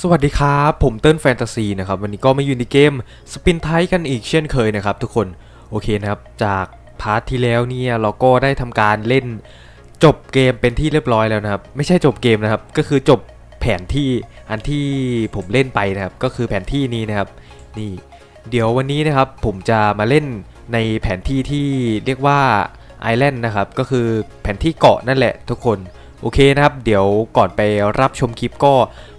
สวัสดีครับ ผมเติ้ลแฟนตาซีนะครับ วันนี้ก็มาอยู่ในเกมสปินไทกันอีกเช่นเคยนะครับทุกคนโอเคนะครับ จากพาร์ทที่แล้วเนี่ยเราก็ได้ทำการเล่นจบเกมเป็นที่เรียบร้อยแล้วนะครับ ไม่ใช่จบเกมนะครับ ก็คือจบแผนที่อันที่ผมเล่นไปนะครับ ก็คือแผนที่นี้นะครับนี่ เดี๋ยววันนี้นะครับผมจะมาเล่นในแผนที่ที่เรียกว่าไอแลนด์นะครับ ก็คือแผนที่เกาะนั่นแหละทุกคน โอเคนะครับ เดี๋ยวก่อนไปรับชมคลิปก็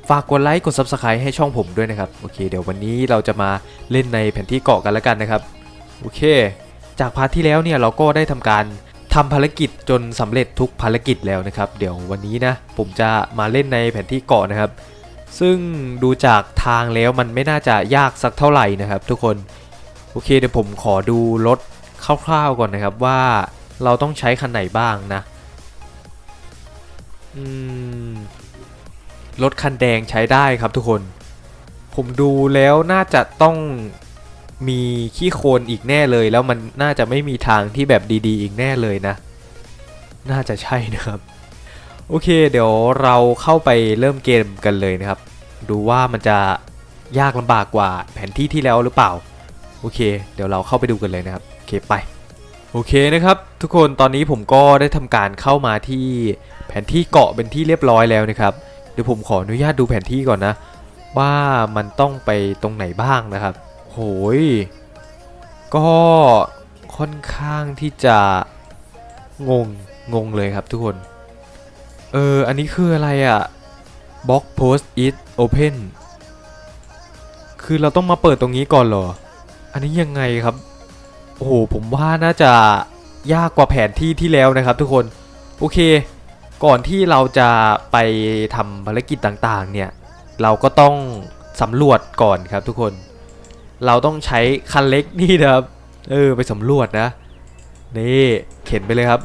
ฝากกดไลค์กด Subscribe ให้ช่องผมด้วยนะครับ โอเค เดี๋ยววันนี้เราจะมาเล่นในแผนที่เกาะกันแล้วกันนะครับ โอเค จากพาร์ทที่แล้วเนี่ยเราก็ได้ทำการทำภารกิจจนสำเร็จทุกภารกิจแล้วนะครับ เดี๋ยววันนี้นะผมจะมาเล่นในแผนที่เกาะนะครับ ซึ่งดูจากทางแล้วมันไม่น่าจะยากสักเท่าไหร่นะครับ ทุกคน โอเคเดี๋ยวผมขอดูรถคร่าวๆก่อนนะครับว่าเราต้องใช้คันไหนบ้างนะ รถคันแดงใช้ได้ครับทุกคน ผมดูแล้วน่าจะต้องมีขี้โคลนอีกแน่เลย แล้วมันน่าจะไม่มีทางที่แบบดีๆ อีกแน่เลยนะ น่าจะใช่นะครับ โอเค เดี๋ยวเราเข้าไปเริ่มเกมกันเลยนะครับ ดูว่ามันจะยากลำบากกว่าแผนที่ที่แล้วหรือเปล่า โอเค เดี๋ยวเราเข้าไปดูกันเลยนะครับ โอเคไป โอเคนะครับ ทุกคนตอนนี้ผมก็ได้ทำการเข้ามาที่ นที่เกาะเป็นที่เรียบร้อยแล้วนะครับ เดี๋ยวผมขออนุญาตดูแผนที่ก่อนนะ ว่ามันต้องไปตรงไหนบ้างนะครับ โหย ก็ค่อนข้างที่จะงงงงเลยครับทุกคน เออ อันนี้คืออะไรอะ Box Post It Open คือเราต้องมาเปิดตรงนี้ก่อนเหรอ อันนี้ยังไงครับ โอ้โห ผมว่าน่าจะยากกว่าแผนที่ที่แล้วนะครับทุกคน โอเค ก่อนที่เราจะไปทำภารกิจต่างๆเนี่ยเราก็ต้องสำรวจก่อนครับทุกคน เราต้องใช้คันเล็กนี่นะครับเออไปสำรวจนะ นี่เข็นไปเลยครับ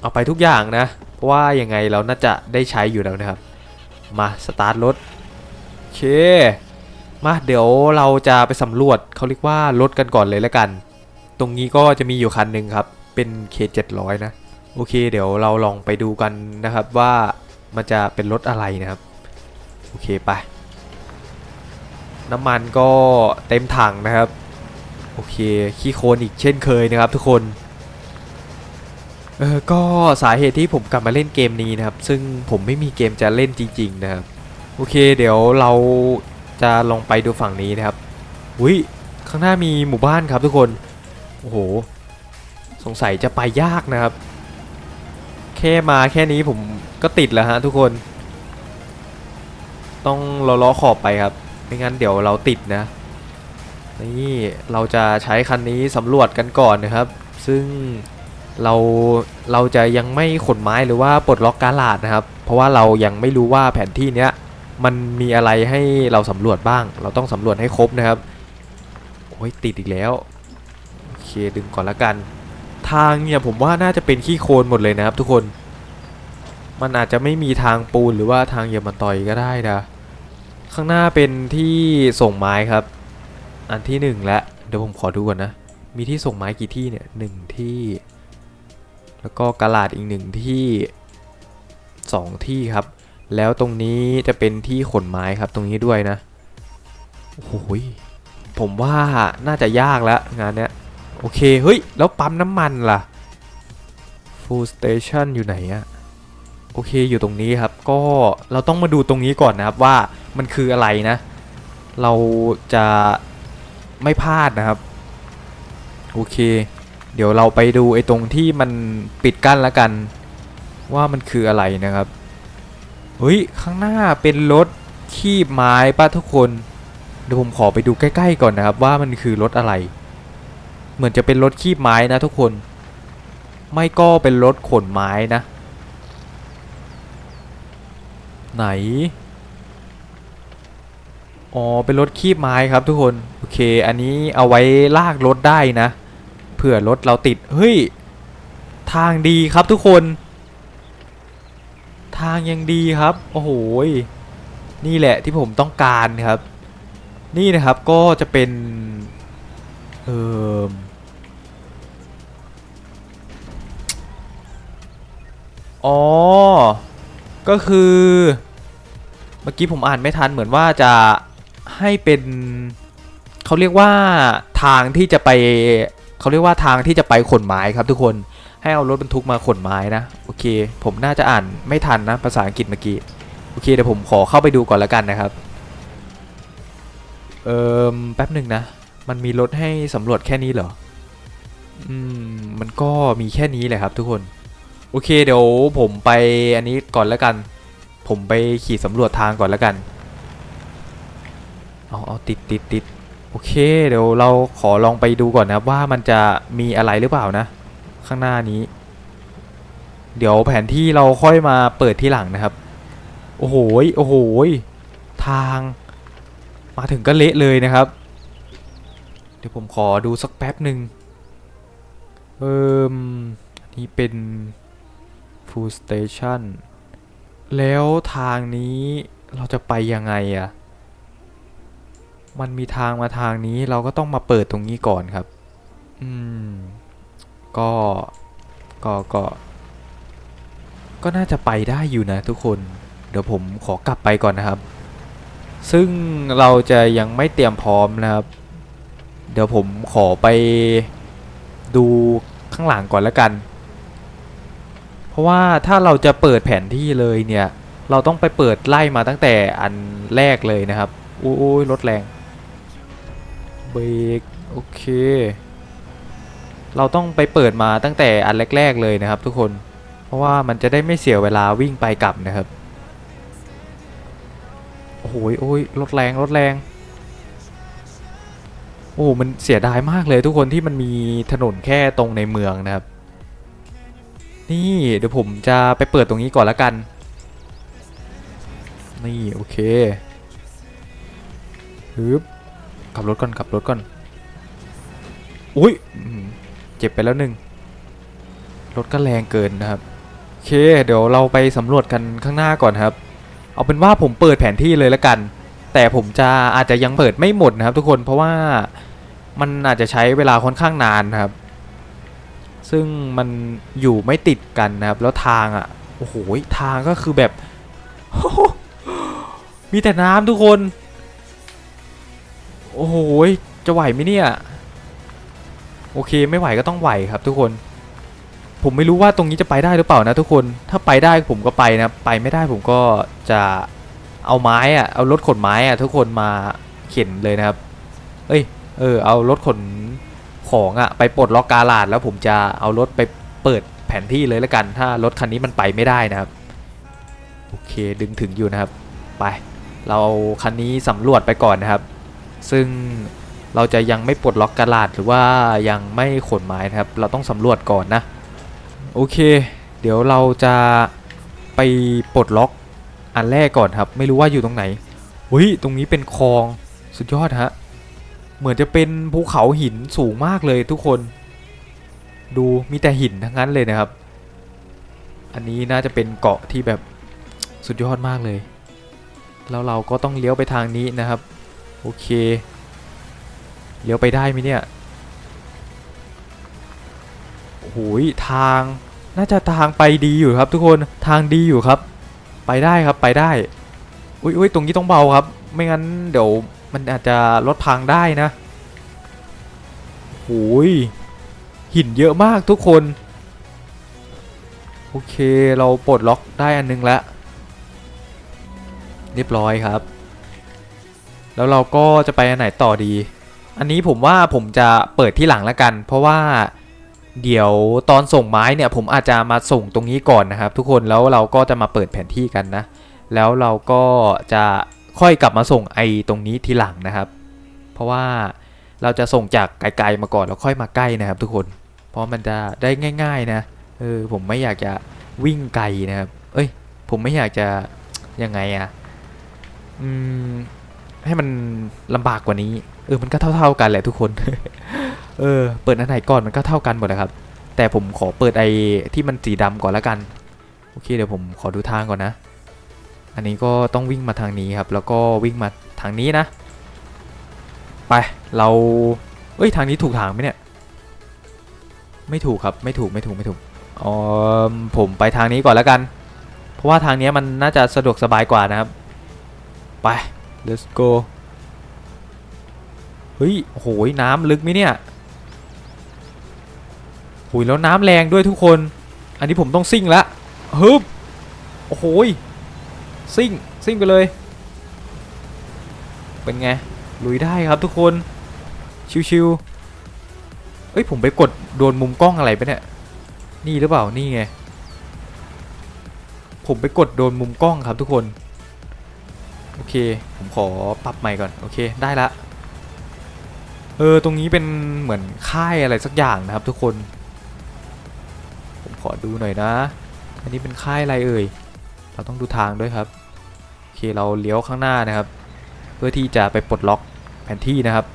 เอาไปทุกอย่างนะ เพราะว่ายังไงเราน่าจะได้ใช้อยู่แล้วนะครับ มาสตาร์ทรถโอเค มาเดี๋ยวเราจะไปสำรวจเขาเรียกว่ารถกันก่อนเลยแล้วกัน ตรงนี้ก็จะมีอยู่คันหนึ่งครับ เป็น K700 นะ โอเค เดี๋ยวเราลองไปดูกันนะครับว่ามันจะเป็นรถอะไรนะครับ โอเคไป น้ำมันก็เต็มถังนะครับ โอเค ขี้โคลนอีกเช่นเคยนะครับทุกคนเออก็สาเหตุที่ผมกลับมาเล่นเกมนี้นะครับ ซึ่งผมไม่มีเกมจะเล่นจริง ๆ นะครับ โอเค เดี๋ยวเราจะลองไปดูฝั่งนี้นะครับอุ้ยข้างหน้ามีหมู่บ้านครับทุกคน โอ้โห สงสัยจะไปยากนะครับ แค่มาแค่นี้ผมก็ติดแล้วฮะทุกคน ต้องล้อล้อขอบไปครับ ไม่งั้นเดี๋ยวเราติดนะ นี่เราจะใช้คันนี้สำรวจกันก่อนนะครับ ซึ่งเราเราจะยังไม่ขนไม้หรือว่าปลดล็อกการลาดนะครับ เพราะว่าเรายังไม่รู้ว่าแผนที่เนี้ยมันมีอะไรให้เราสำรวจบ้าง เราต้องสำรวจให้ครบนะครับโอ้ยติดอีกแล้ว โอเคดึงก่อนละกัน ทางเนี่ยผมว่าน่าจะเป็นขี้โคลนหมดเลยนะครับทุกคน มันอาจจะไม่มีทางปูนหรือว่าทางเยียบมันต่อยก็ได้นะ ข้างหน้าเป็นที่ส่งไม้ครับ อันที่หนึ่งและเดี๋ยวผมขอดูก่อนนะ มีที่ส่งไม้กี่ที่เนี่ยหนึ่งที่ แล้วก็กระลาดอีกหนึ่งที่สองที่ครับ แล้วตรงนี้จะเป็นที่ขนไม้ครับตรงนี้ด้วยนะ โอ้โหยผมว่าน่าจะยากแล้วงานเนี้ย โอเค เฮ้ย แล้วปั๊มน้ำมันล่ะ full station อยู่ไหนอะโอเคอยู่ตรงนี้ครับ ก็เราต้องมาดูตรงนี้ก่อนนะครับว่ามันคืออะไรนะ เราจะไม่พลาดนะครับ โอเค เดี๋ยวเราไปดูไอ้ตรงที่มันปิดกั้นแล้วกัน ว่ามันคืออะไรนะครับเฮ้ยข้างหน้าเป็นรถคีบไม้ป้าทุกคน เดี๋ยวผมขอไปดูใกล้ ๆ ก่อนนะครับ ว่ามันคือรถอะไร เหมือนจะเป็นรถคีบไม้นะทุกคน ไม่ก็เป็นรถขนไม้นะ ไหน อ๋อ เป็นรถคีบไม้ครับทุกคน โอเค อันนี้เอาไว้ลากรถได้นะ เผื่อรถเราติด เฮ้ย ทางดีครับทุกคน ทางยังดีครับ โอ้โหยนี่แหละที่ผมต้องการครับนี่นะครับก็จะเป็นเออ อ๋อ ก็คือ เมื่อกี้ผมอ่านไม่ทันเหมือนว่าจะให้เป็นเขาเรียกว่าทางที่จะไปเขาเรียกว่าทางที่จะไปขนไม้ครับทุกคนให้เอารถบรรทุกมาขนไม้นะโอเค ผมน่าจะอ่านไม่ทันนะภาษาอังกฤษเมื่อกี้โอเคเดี๋ยวผมขอเข้าไปดูก่อนแล้วกันนะครับเอิมแป๊บหนึ่งนะ มันมีรถให้สำรวจแค่นี้เหรอ อืม มันก็มีแค่นี้แหละครับทุกคน โอเคเดี๋ยวผมไปอันนี้ก่อนแล้วกัน ผมไปขี่สำรวจทางก่อนแล้วกัน เอาเอาติดติดติดโอเคเดี๋ยวเราขอลองไปดูก่อนนะว่ามันจะมีอะไรหรือเปล่านะ ข้างหน้านี้ เดี๋ยวแผนที่เราค่อยมาเปิดที่หลังนะครับ โอ้โหโอ้โหทางมาถึงก็เละเลยนะครับ เดี๋ยวผมขอดูสักแป๊บหนึ่งเอิมนี่เป็น full station แล้วทางนี้เราจะไปยังไงอะมันมีทางมาทางนี้เราก็ต้องมาเปิดตรงนี้ก่อนครับ อืม ก็ ก็ก็ ก็น่าจะไปได้อยู่นะทุกคน เดี๋ยวผมขอกลับไปก่อนนะครับ ซึ่งเราจะยังไม่เตรียมพร้อมนะครับ เดี๋ยวผมขอไปดูข้างหลังก่อนแล้วกัน ราะว่าถ้าเราจะเปิดแผนที่เลยเนี่ย เราต้องไปเปิดไล่มาตั้งแต่อันแรกเลยนะครับอุ้ยรถแรงเบรกโอเค เราต้องไปเปิดมาตั้งแต่อันแรก ๆ เลยนะครับ ทุกคน เพราะว่ามันจะได้ไม่เสียเวลาวิ่งไปกลับนะครับ โอ้โหยโอ้ยรถแรงรถแรง โอ้โหมันเสียดายมากเลยทุกคนที่มันมีถนนแค่ตรงในเมืองนะครับ นี่เดี๋ยวผมจะไปเปิดตรงนี้ก่อนละกัน นี่โอเคฮึบขับรถก่อนขับรถก่อน อุ้ยเจ็บไปแล้วหนึ่งรถก็แรงเกินนะครับโอเค เดี๋ยวเราไปสำรวจกันข้างหน้าก่อนครับ เอาเป็นว่าผมเปิดแผนที่เลยละกัน แต่ผมจะอาจจะยังเปิดไม่หมดนะครับ ทุกคนเพราะว่ามันอาจจะใช้เวลาค่อนข้างนานครับ ซึ่งมันอยู่ไม่ติดกันนะครับ แล้วทางอะโอ้โหทางก็คือแบบ มีแต่น้ำทุกคน โอ้โหจะไหวไหมเนี่ย โอเคไม่ไหวก็ต้องไหวครับทุกคน ผมไม่รู้ว่าตรงนี้จะไปได้หรือเปล่านะทุกคน ถ้าไปได้ผมก็ไปนะ ไปไม่ได้ผมก็จะเอาไม้อะเอารถขนไม้อะทุกคนมาเข็นเลยนะครับ เอ้ย เออ เอารถขน ของอะไปปลดล็อกกาลาดแล้วผมจะเอารถไปเปิดแผนที่เลยแล้วกัน ถ้ารถคันนี้มันไปไม่ได้นะครับ โอเคดึงถึงอยู่นะครับ ไป เราเอาคันนี้สำรวจไปก่อนนะครับ ซึ่งเราจะยังไม่ปลดล็อกกาลาดหรือว่ายังไม่ขนไม้นะครับ เราต้องสำรวจก่อนนะ โอเค เดี๋ยวเราจะไปปลดล็อกอันแรกก่อนครับ ไม่รู้ว่าอยู่ตรงไหนอุ้ยตรงนี้เป็นคลองสุดยอดฮะ เหมือนจะเป็นภูเขาหินสูงมากเลยทุกคน ดูมีแต่หินทั้งนั้นเลยนะครับ อันนี้น่าจะเป็นเกาะที่แบบสุดยอดมากเลย แล้วเราก็ต้องเลี้ยวไปทางนี้นะครับ โอเค เลี้ยวไปได้ไหมเนี่ยโอ้ยทางน่าจะทางไปดีอยู่ครับ ทุกคนทางดีอยู่ครับ ไปได้ครับไปได้อุ้ยอุ้ยตรงนี้ต้องเบาครับ ไม่งั้นเดี๋ยว มันอาจจะรถพังได้นะโอ้ยหินเยอะมากทุกคน โอเคเราปลดล็อกได้อันนึงแล้วเรียบร้อยครับ แล้วเราก็จะไปอันไหนต่อดี อันนี้ผมว่าผมจะเปิดที่หลังแล้วกัน เพราะว่าเดี๋ยวตอนส่งไม้เนี่ยผมอาจจะมาส่งตรงนี้ก่อนนะครับ ทุกคนแล้วเราก็จะมาเปิดแผนที่กันนะ แล้วเราก็จะ ค่อยกลับมาส่งไอตรงนี้ทีหลังนะครับ เพราะว่าเราจะส่งจากไกลๆมาก่อนแล้วค่อยมาใกล้นะครับทุกคน เพราะมันจะได้ง่าย ๆ นะเออผมไม่อยากจะวิ่งไกลนะครับ เอ้ย ผมไม่อยากจะยังไงอะอืมให้มันลำบากกว่านี้ เออมันก็เท่า ๆกันแหละทุกคน เออ เปิดอันไหนก่อนมันก็เท่ากันหมดนะครับ แต่ผมขอเปิดไอที่มันสีดำก่อนล้วกัน โอเคเดี๋ยวผมขอดูทางก่อนนะ อันนี้ก็ต้องวิ่งมาทางนี้ครับ แล้วก็วิ่งมาทางนี้นะ ไป เรา เอ้ย ทางนี้ถูกทางไหมเนี่ย ไม่ถูกครับ ไม่ถูก ไม่ถูก ไม่ถูกอ๋อผมไปทางนี้ก่อนแล้วกัน เพราะว่าทางนี้มันน่าจะสะดวกสบายกว่านะครับ ไป let's go เฮ้ยโอ้โหน้ำลึกไหมเนี่ยโอ้ยแล้วน้ำแรงด้วยทุกคน อันนี้ผมต้องซิ่งละฮึบโอ้โหย ซิ่งซิ่งไปเลย เป็นไง ลุยได้ครับทุกคน ชิวๆเอ้ย ผมไปกดโดนมุมกล้องอะไรไปเนี่ย นี่หรือเปล่า นี่ไง ผมไปกดโดนมุมกล้องครับทุกคน โอเค ผมขอปรับใหม่ก่อน โอเค ได้ละ เออ ตรงนี้เป็นเหมือนค่ายอะไรสักอย่างนะครับทุกคน ผมขอดูหน่อยนะ อันนี้เป็นค่ายอะไรเอ่ย เราต้องดูทางด้วยครับ เคเราเลี้ยวข้างหน้านะครับ เพื่อที่จะไปปลดล็อกแผนที่นะครับ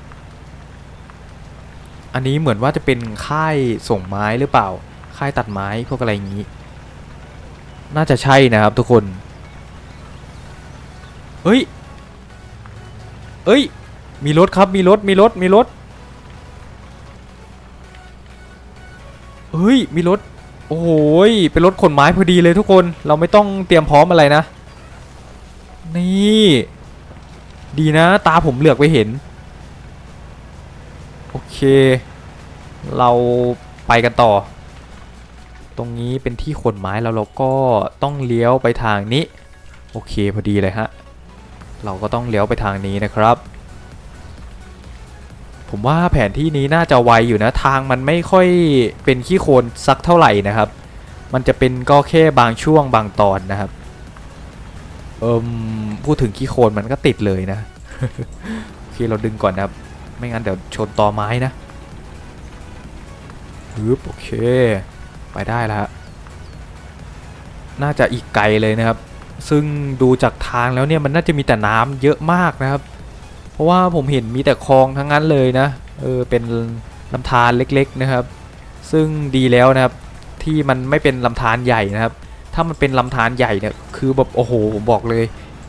อันนี้เหมือนว่าจะเป็นค่ายส่งไม้หรือเปล่า ค่ายตัดไม้พวกอะไรอย่างนี้ น่าจะใช่นะครับทุกคนเฮ้ยเอ้ย มีรถครับ มีรถ มีรถ มีรถ เฮ้ย มีรถ โอ้โหยเป็นรถขนไม้พอดีเลยทุกคน เราไม่ต้องเตรียมพร้อมอะไรนะ นี่ ดีนะ ตาผมเหลือกไปเห็น โอเค เราไปกันต่อ ตรงนี้เป็นที่ขนไม้แล้วเราก็ต้องเลี้ยวไปทางนี้ โอเคพอดีเลยฮะ เราก็ต้องเลี้ยวไปทางนี้นะครับ ผมว่าแผนที่นี้น่าจะไวอยู่นะ ทางมันไม่ค่อยเป็นขี้โคลนสักเท่าไหร่นะครับ มันจะเป็นก็แค่บางช่วงบางตอนนะครับ เอิมพูดถึงขี้โคลนมันก็ติดเลยนะโอเคเราดึงก่อนนะครับ ไม่งั้นเดี๋ยวชนตอไม้นะฮึบโอเค ไปได้แล้ว น่าจะอีกไกลเลยนะครับ ซึ่งดูจากทางแล้วเนี่ยมันน่าจะมีแต่น้ำเยอะมากนะครับ เพราะว่าผมเห็นมีแต่คลองทั้งนั้นเลยนะ เออเป็นลำธารเล็กๆนะครับ ซึ่งดีแล้วนะครับที่มันไม่เป็นลำธารใหญ่นะครับ ถ้ามันเป็นลำธารใหญ่เนี่ยคือแบบโอ้โหผมบอกเลย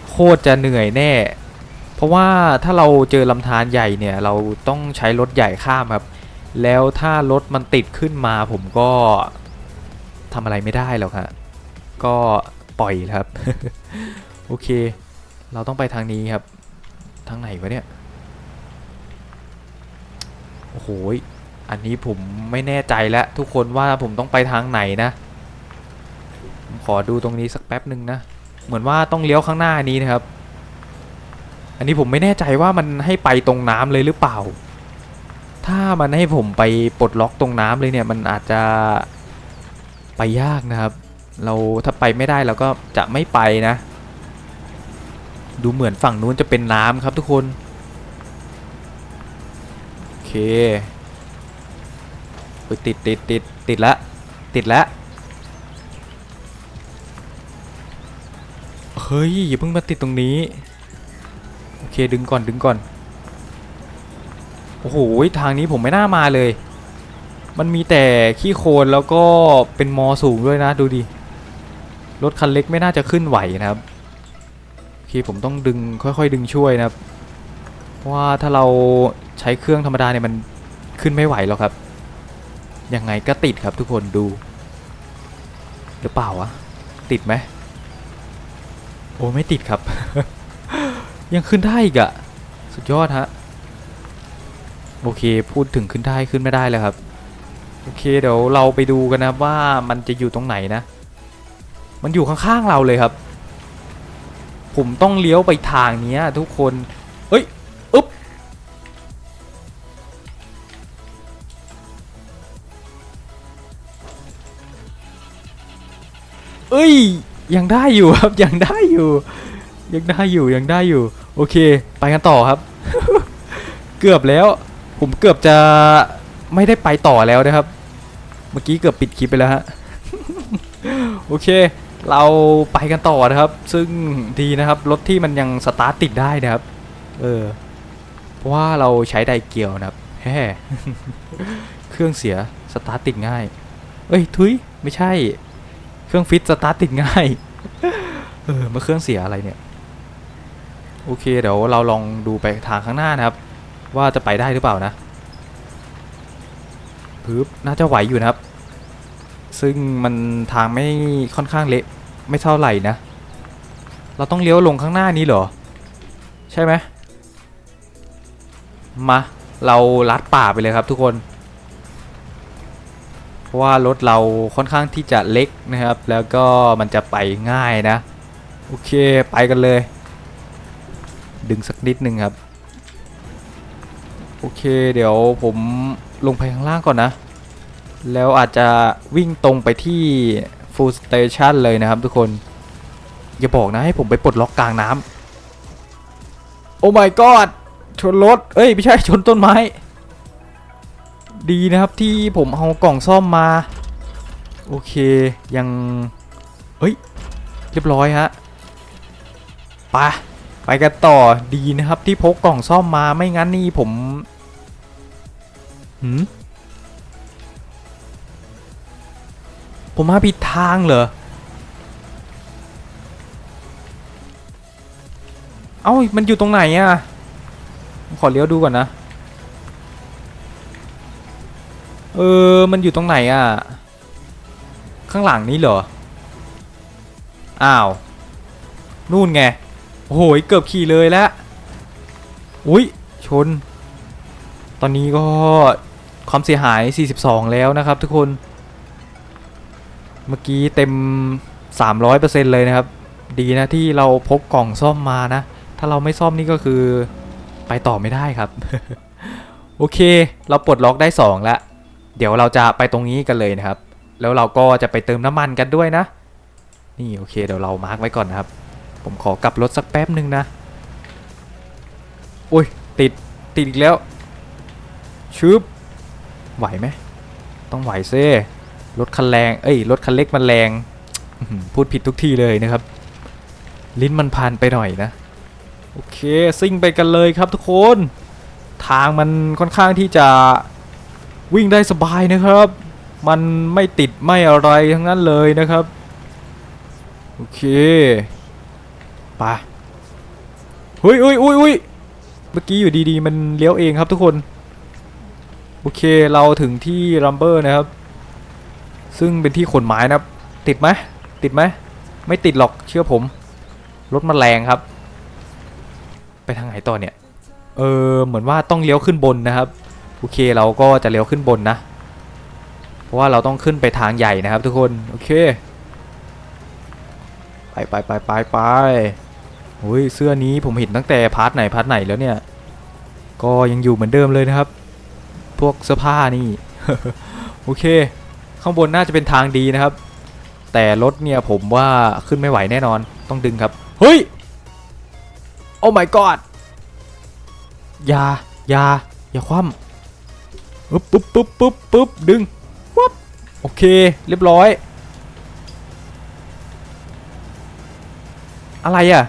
โคตรจะเหนื่อยแน่ เพราะว่าถ้าเราเจอลำธารใหญ่เนี่ยเราต้องใช้รถใหญ่ข้ามครับ แล้วถ้ารถมันติดขึ้นมาผมก็ทำอะไรไม่ได้หรอกฮะก็ปล่อยครับ โอเค เราต้องไปทางนี้ครับ ทางไหนวะเนี่ยโอ้โหยอันนี้ผมไม่แน่ใจแล้วทุกคนว่าผมต้องไปทางไหนนะ ขอดูตรงนี้สักแป๊บหนึ่งนะ เหมือนว่าต้องเลี้ยวข้างหน้านี้นะครับ อันนี้ผมไม่แน่ใจว่ามันให้ไปตรงน้ำเลยหรือเปล่า ถ้ามันให้ผมไปปลดล็อกตรงน้ำเลยเนี่ยมันอาจจะไปยากนะครับ เราถ้าไปไม่ได้เราก็จะไม่ไปนะ ดูเหมือนฝั่งนู้นจะเป็นน้ำครับทุกคนโอเคไปติดติดติดติดละติดละ เฮ้ยอย่าเพิ่งมาติดตรงนี้ โอเคดึงก่อนดึงก่อน โอ้โหทางนี้ผมไม่น่ามาเลย มันมีแต่ขี้โคลนแล้วก็เป็นมอสูงด้วยนะดูดิ รถคันเล็กไม่น่าจะขึ้นไหวนะครับ โอเคผมต้องดึงค่อยๆ ดึงช่วยนะครับ เพราะว่าถ้าเราใช้เครื่องธรรมดาเนี่ยมันขึ้นไม่ไหวหรอกครับ ยังไงก็ติดครับทุกคนดู หรือเปล่าวะ ติดไหม โอ้ไม่ติดครับ ยังขึ้นได้อีกอะสุดยอดฮะ โอเคพูดถึงขึ้นได้ขึ้นไม่ได้แล้วครับ โอเคเดี๋ยวเราไปดูกันนะว่ามันจะอยู่ตรงไหนนะ มันอยู่ข้างๆเราเลยครับ ผมต้องเลี้ยวไปทางนี้ทุกคนเอ้ยอึ๊บเอ้ย ยังได้อยู่ครับยังได้อยู่ ยังได้อยู่ยังได้อยู่ โอเค ไปกันต่อครับ เกือบแล้ว ผมเกือบจะไม่ได้ไปต่อแล้วนะครับ เมื่อกี้เกือบปิดคลิปไปแล้วฮะโอเค เราไปกันต่อนะครับ ซึ่งดีนะครับรถที่มันยังสตาร์ทติดได้นะครับ เออเพราะว่าเราใช้ไดเกียวนะครับแฮ่เครื่องเสียสตาร์ทติดง่าย เอ้ยทุยไม่ใช่ เครื่องฟิตสตาร์ทติดง่าย เออมาเครื่องเสียอะไรเนี่ย โอเค เดี๋ยวเราลองดูไปทางข้างหน้านะครับ ว่าจะไปได้หรือเปล่านะปึ๊บน่าจะไหวอยู่นะครับ ซึ่งมันทางไม่ค่อนข้างเละไม่เท่าไหร่นะ เราต้องเลี้ยวลงข้างหน้านี้เหรอ ใช่ไหมมา เราลัดป่าไปเลยครับทุกคน ราะว่ารถเราค่อนข้างที่จะเล็กนะครับ แล้วก็มันจะไปง่ายนะ โอเคไปกันเลย ดึงสักนิดนึงครับ โอเคเดี๋ยวผมลงไปข้างล่างก่อนนะ แล้วอาจจะวิ่งตรงไปที่ full station เลยนะครับทุกคน อย่าบอกนะให้ผมไปปลดล็อกกลางน้ำโอ้ my god ชนรถ เอ้ย ไม่ใช่ชนต้นไม้ ดีนะครับที่ผมเอากล่องซ่อมมา โอเคยังเฮ้ยเรียบร้อยฮะไปไปกันต่อดีนะครับที่พกกล่องซ่อมมาไม่งั้นนี่ผมหืมผมมาผิดทางเหรอ เอ้ามันอยู่ตรงไหนอะผมขอเลี้ยวดูก่อนนะ เออ มันอยู่ตรงไหนอะข้างหลังนี้เหรอ อ้าว นู่นไง โอ้โห เกือบขี่เลยแล้ว อุ้ย ชน ตอนนี้ก็ความเสียหาย 42 แล้วนะครับทุกคน เมื่อกี้เต็ม 300%เลยนะครับ ดีนะที่เราพกกล่องซ่อมมานะ ถ้าเราไม่ซ่อมนี่ก็คือไปต่อไม่ได้ครับ โอเค เราปลดล็อกได้ 2 แล้ว เดี๋ยวเราจะไปตรงนี้กันเลยนะครับ แล้วเราก็จะไปเติมน้ำมันกันด้วยนะ นี่โอเคเดี๋ยวเรามาร์กไว้ก่อนนะครับ ผมขอกลับรถสักแป๊บหนึ่งนะโอ้ยติดติดอีกแล้วชึบไหวไหมต้องไหวเซ่รถคันแรงเอ้ยรถคันเล็กมันแรงพูดผิดทุกทีเลยนะครับ ลิ้นมันพันไปหน่อยนะ โอเคซิ่งไปกันเลยครับทุกคน ทางมันค่อนข้างที่จะ วิ่งได้สบายนะครับ มันไม่ติดไม่อะไรทั้งนั้นเลยนะครับ โอเคไปเฮ้ยเฮ้ยอุ้ยอุ้ยเมื่อกี้อยู่ดีๆ มันเลี้ยวเองครับทุกคน โอเคเราถึงที่รัมเบอร์นะครับ ซึ่งเป็นที่ขนไม้นะครับ ติดไหมติดไหมไม่ติดหรอกเชื่อผม รถมันแรงครับ ไปทางไหนต่อเนี่ย เออเหมือนว่าต้องเลี้ยวขึ้นบนนะครับ โอเคเราก็จะเลี้ยวขึ้นบนนะ เพราะว่าเราต้องขึ้นไปทางใหญ่นะครับทุกคนโอเค ไปไปไปไปไปโอ้ยเสื้อนี้ผมเห็นตั้งแต่พาร์ทไหนพาร์ทไหนแล้วเนี่ย ก็ยังอยู่เหมือนเดิมเลยนะครับ พวกเสื้อผ้านี่โอเค ข้างบนน่าจะเป็นทางดีนะครับ แต่รถเนี่ยผมว่าขึ้นไม่ไหวแน่นอนต้องดึงครับเฮ้ยโอ้ my god อย่าอย่าอย่าคว่ำ ปึ๊บปึ๊บปึ๊บปึ๊บปึ๊บดึงวับโอเค เรียบร้อย อะไรอะ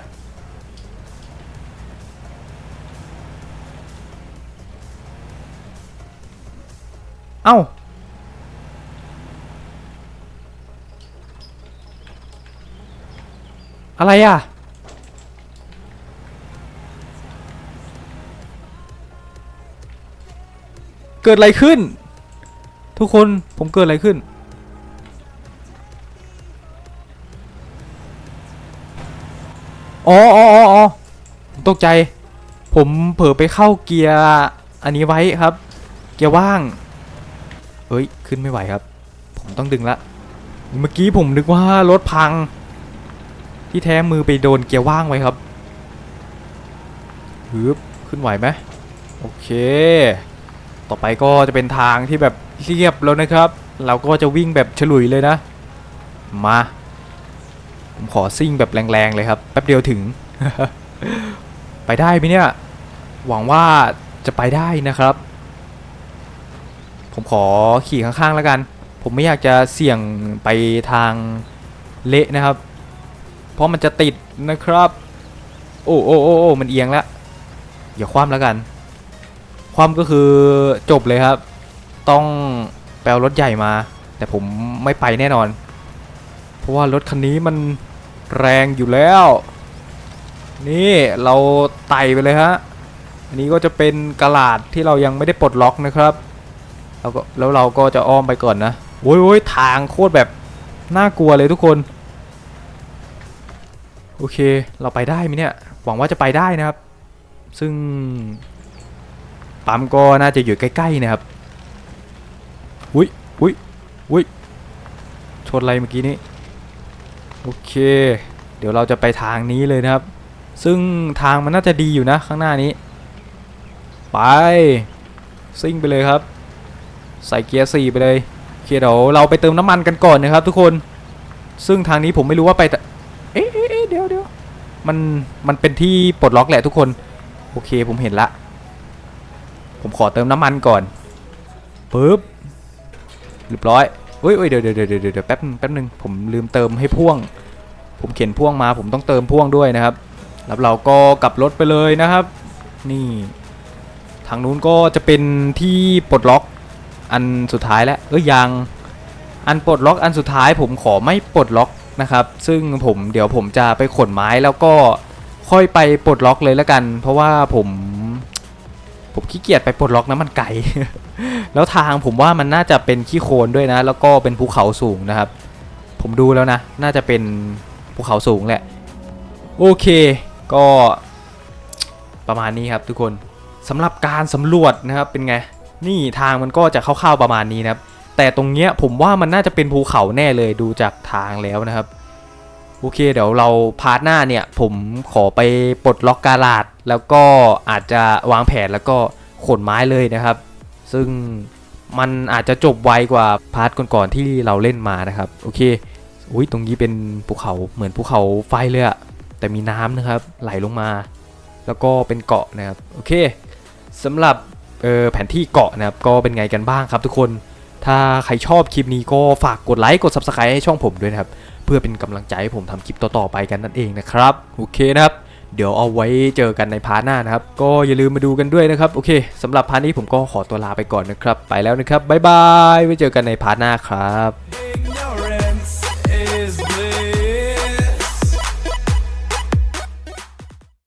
เอ้าอะไรอะ เกิดอะไรขึ้น ทุกคนผมเกิดอะไรขึ้น อ๋ออ๋ออ๋อตกใจ ผมเผลอไปเข้าเกียร์อันนี้ไว้ครับ เกียร์ว่าง เฮ้ย ขึ้นไม่ไหวครับ ผมต้องดึงละ เมื่อกี้ผมนึกว่ารถพัง ที่แท้มือไปโดนเกียร์ว่างไว้ครับฮึบขึ้นไหวไหมโอเค ต่อไปก็จะเป็นทางที่แบบเรียบแล้วนะครับ เราก็จะวิ่งแบบฉลุยเลยนะ มา ผมขอซิ่งแบบแรงๆเลยครับ แป๊บเดียวถึง ไปได้ไหมเนี่ย หวังว่าจะไปได้นะครับ ผมขอขี่ข้างๆแล้วกัน ผมไม่อยากจะเสี่ยงไปทางเละนะครับ เพราะมันจะติดนะครับ โอ้โอ้โอ้โอ้มันเอียงแล้วอย่าคว่ำแล้วกัน ความก็คือจบเลยครับ ต้องแปลรถใหญ่มา แต่ผมไม่ไปแน่นอน เพราะว่ารถคันนี้มันแรงอยู่แล้ว นี่เราไต่ไปเลยฮะอันนี้ก็จะเป็นกระลาดที่เรายังไม่ได้ปลดล็อกนะครับแล้วก็แล้วเราก็จะอ้อมไปก่อนนะโอ้ยโอ้ยทางโคตรแบบน่ากลัวเลยทุกคน โอเค เราไปได้ไหมเนี่ย หวังว่าจะไปได้นะครับ ซึ่ง ปั๊มก็น่าจะอยู่ใกล้ๆนะครับอุ้ยอุ้ยอุ้ยชนอะไรเมื่อกี้นี้โอเค เดี๋ยวเราจะไปทางนี้เลยนะครับ ซึ่งทางมันน่าจะดีอยู่นะข้างหน้านี้ ไปซิ่งไปเลยครับ ใส่เกียร์สี่ไปเลยโอเคเดี๋ยวเราไปเติมน้ำมันกันก่อนนะครับ ทุกคน ซึ่งทางนี้ผมไม่รู้ว่าไปแต่เอ๊ะเอ๊ะเอ๊ะเดี๋ยวเดี๋ยวมันมันเป็นที่ปลดล็อกแหละทุกคน โอเคผมเห็นละ ผมขอเติมน้ำมันก่อนปึ๊บเรียบร้อยเฮ้ยเดี๋ยวเดี๋ยวเดี๋ยวเดี๋ยวแป๊บแป๊บนึงผมลืมเติมให้พ่วง ผมเข็นพ่วงมา ผมต้องเติมพ่วงด้วยนะครับ แล้วเราก็กลับรถไปเลยนะครับ นี่ทางนู้นก็จะเป็นที่ปลดล็อกอันสุดท้ายแล้วเอ้ยยังอันปลดล็อกอันสุดท้ายผมขอไม่ปลดล็อกนะครับ ซึ่งผมเดี๋ยวผมจะไปขนไม้แล้วก็ค่อยไปปลดล็อกเลยแล้วกัน เพราะว่าผม ผมขี้เกียจไปปลดล็อกนะมันไกลแล้วทางผมว่ามันน่าจะเป็นขี้โคลนด้วยนะ แล้วก็เป็นภูเขาสูงนะครับ ผมดูแล้วนะ น่าจะเป็นภูเขาสูงแหละ โอเค ก็ประมาณนี้ครับทุกคนสำหรับการสำรวจนะครับเป็นไง นี่ทางมันก็จะคร่าวๆประมาณนี้นะครับ แต่ตรงเนี้ยผมว่ามันน่าจะเป็นภูเขาแน่เลยดูจากทางแล้วนะครับ โอเคเดี๋ยวเราพาร์ทหน้าเนี่ย ผมขอไปปลดล็อกกาลาด แล้วก็อาจจะวางแผนแล้วก็ขนไม้เลยนะครับ ซึ่งมันอาจจะจบไวกว่าพาร์ทก่อนๆที่เราเล่นมานะครับ โอเคอุ้ยตรงนี้เป็นภูเขาเหมือนภูเขาไฟเลยอะแต่มีน้ำนะครับไหลลงมา แล้วก็เป็นเกาะนะครับโอเคสำหรับแผนที่เกาะนะครับก็เป็นไงกันบ้างครับทุกคน ถ้าใครชอบคลิปนี้ก็ฝากกดไลค์กด Subscribe ให้ช่องผมด้วยนะครับ เพื่อเป็นกำลังใจให้ผมทำคลิปต่อๆไปกันนั่นเองนะครับโอเคนะครับเดี๋ยวเอาไว้เจอกันในพาร์ทหน้านะครับ ก็อย่าลืมมาดูกันด้วยนะครับ โอเคสำหรับพาร์ทนี้ผมก็ขอตัวลาไปก่อนนะครับ ไปแล้วนะครับ บ๊ายบาย ไว้เจอกันในพาร์ทหน้าครับ